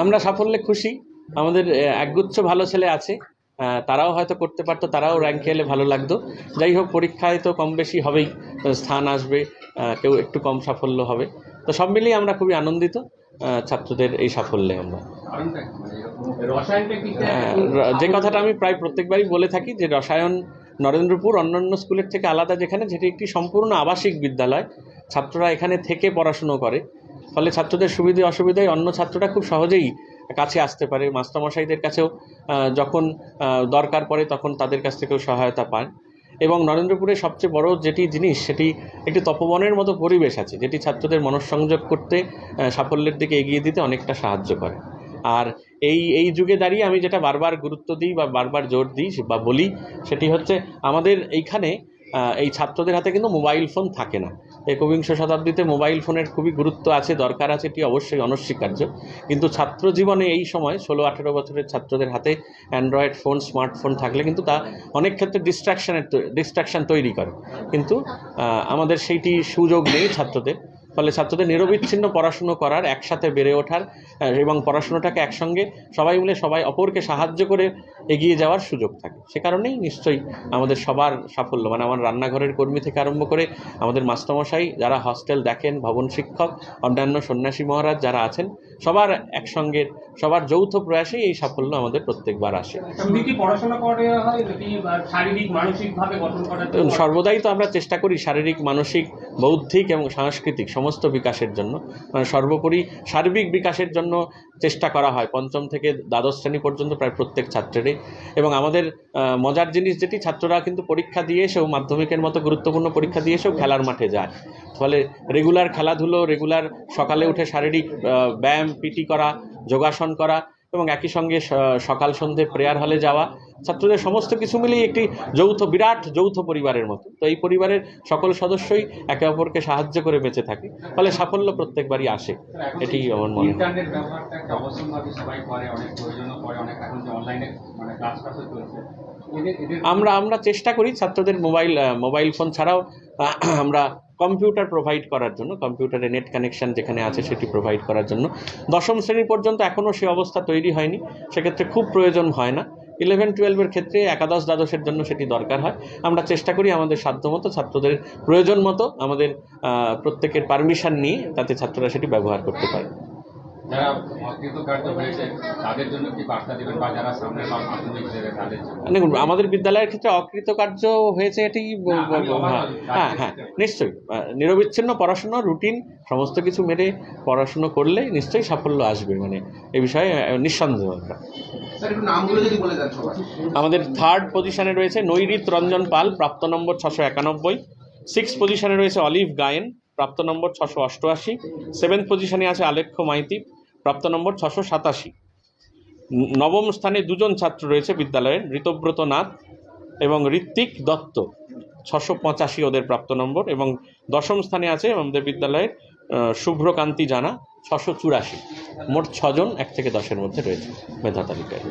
আমরা সাফল্যে খুশি। আমাদের একগুচ্ছ ভালো ছেলে আছে। তারাও হয়তো করতে পারতো তারাও র্যাঙ্কে এলে ভালো লাগতো। যাই হোক পরীক্ষায় তো কম বেশি হবেই স্থান আসবে কেউ একটু কম সাফল্য হবে। তো সব মিলিয়ে আমরা খুবই আনন্দিত ছাত্রদের এই সাফল্যে আমরা। মানে যে কথাটা আমি প্রায় প্রত্যেকবারই বলে থাকি যে রসায়ন নরেন্দ্রপুর অন্যান্য স্কুলের থেকে আলাদা যেখানে যেটি একটি সম্পূর্ণ আবাসিক বিদ্যালয়। ছাত্ররা এখানে থেকে পড়াশুনো করে। ফলে ছাত্রদের সুবিধে অসুবিধায় অন্য ছাত্ররা খুব সহজেই কাছে আসতে পারে। মাস্টারমশাইদের কাছেও যখন দরকার পড়ে তখন তাদের কাছ থেকেও সহায়তা পান। এবং নরেন্দ্রপুরের সবচেয়ে বড় যেটি জিনিস, সেটি একটি তপবনের মতো পরিবেশ আছে, যেটি ছাত্রদের মনঃসংযোগ করতে সাফল্যের দিকে এগিয়ে দিতে অনেকটা সাহায্য করে। আর এই এই যুগে দাঁড়িয়ে আমি যেটা বারবার গুরুত্ব দিই বা বারবার জোর দিই বা বলি, সেটি হচ্ছে আমাদের এইখানে এই ছাত্রদের হাতে কিন্তু মোবাইল ফোন থাকে না। একবিংশ শতাব্দীতে মোবাইল ফোনের খুবই গুরুত্ব আছে, দরকার আছে, এটি অবশ্যই অনস্বীকার্য। কিন্তু ছাত্র জীবনে এই সময় ষোলো, আঠেরো বছরের ছাত্রদের হাতে অ্যান্ড্রয়েড ফোন স্মার্টফোন থাকলে কিন্তু তা অনেক ক্ষেত্রে ডিস্ট্রাকশানের ডিস্ট্রাকশান তৈরি করে। কিন্তু আমাদের সেইটি সুযোগ নেই ছাত্রদের। ফলে ছাত্রদের নিরবিচ্ছিন্ন পড়াশুনো করার একসাথে বেড়ে ওঠার এবং পড়াশুনোটাকে একসঙ্গে সবাই মিলে সবাই অপরকে সাহায্য করে এগিয়ে যাওয়ার সুযোগ থাকে। সে কারণেই নিশ্চয়ই আমাদের সবার সাফল্য। মানে আমার রান্নাঘরের কর্মী থেকে আরম্ভ করে আমাদের মাস্টারমশাই যারা হস্টেল দেখেন ভবন শিক্ষক অন্যান্য সন্ন্যাসী মহারাজ যারা আছেন সবার একসঙ্গে সবার যৌথ প্রয়াসেই এই সাফল্য আমাদের প্রত্যেকবার আসে। সর্বদাই তো আমরা চেষ্টা করি শারীরিক মানসিক বৌদ্ধিক এবং সাংস্কৃতিক। সমস্ত বিকাশের জন্য। মানে সর্বোপরি সার্বিক বিকাশের জন্য চেষ্টা করা হয়। পঞ্চম থেকে দ্বাদশ শ্রেণি পর্যন্ত প্রায় প্রত্যেক ছাত্রেরই। এবং আমাদের মজার জিনিস যেটি, ছাত্ররা কিন্তু পরীক্ষা দিয়ে এসেও, মাধ্যমিকের মতো গুরুত্বপূর্ণ পরীক্ষা দিয়ে এসেও খেলার মাঠে যায়। ফলে রেগুলার খেলাধুলো রেগুলার সকালে উঠে শারীরিক ব্যায়াম, পিটি করা, যোগাসন করা এবং একই সঙ্গে সকাল সন্ধে প্রেয়ার হলে যাওয়া ছাত্রদের সমস্ত কিছু মিলিয়ে একটি যৌথ বিরাট যৌথ পরিবারের মতো। তো এই পরিবারের সকল সদস্যই একে অপরকে সাহায্য করে বেঁচে থাকে। ফলে সাফল্য প্রত্যেকবারই আসে। এটি আমার মনে হয়। মানে আমরা আমরা চেষ্টা করি ছাত্রদের মোবাইল মোবাইল ফোন ছাড়াও আমরা কম্পিউটার প্রোভাইড করার জন্য, কম্পিউটারে নেট কানেকশন যেখানে আছে সেটি প্রোভাইড করার জন্য। দশম শ্রেণি পর্যন্ত এখনও সে অবস্থা তৈরি হয়নি, সেক্ষেত্রে খুব প্রয়োজন হয় না। ইলেভেন টুয়েলভের ক্ষেত্রে একাদশ দ্বাদশের জন্য সেটি দরকার হয়। আমরা চেষ্টা করি আমাদের সাধ্যমতো, ছাত্রদের প্রয়োজন মতো আমাদের প্রত্যেকের পারমিশন নিয়ে তাতে ছাত্ররা সেটি ব্যবহার করতে পারে। যারা অকৃতকার্য হয়েছে। তাদের জন্য কি বার্তা দেবেন বা যারা সামনে বা মাধ্যমিক দেবে তাদের দেখুন আমাদের বিদ্যালয়ের ক্ষেত্রে অকৃতকার্য হয়েছে এটি অবাক হ্যাঁ হ্যাঁ হ্যাঁ নিশ্চয়ই। নিরবিচ্ছিন্ন পড়াশোনা রুটিন সমস্ত কিছু মেরে পড়াশুনো করলে নিশ্চয়ই সাফল্য আসবে। মানে এ বিষয়ে নিঃসন্দেহ আমরা স্যার একটু নামগুলো যদি বলে দেন সবাই। আমাদের থার্ড পজিশনে রয়েছে নৈরিত রঞ্জন পাল প্রাপ্ত নম্বর ছশো একানব্বই। সিক্স পজিশনে রয়েছে অলিভ গায়েন প্রাপ্ত নম্বর ছশো অষ্টআশি। সেভেন্থ পজিশনে আছে আলেখ্য মাইতি। প্রাপ্ত নম্বর ছশো সাতাশি। নবম স্থানে দুজন ছাত্র রয়েছে বিদ্যালয়ের, ঋতব্রত নাথ এবং ঋত্বিক দত্ত। ছশো পঁচাশি ওদের প্রাপ্ত নম্বর এবং দশম স্থানে আছে আমাদের বিদ্যালয়ের শুভ্রকান্তি জানা, ছশো চুরাশি। মোট ছজন, এক থেকে দশের মধ্যে রয়েছে মেধা তালিকায়।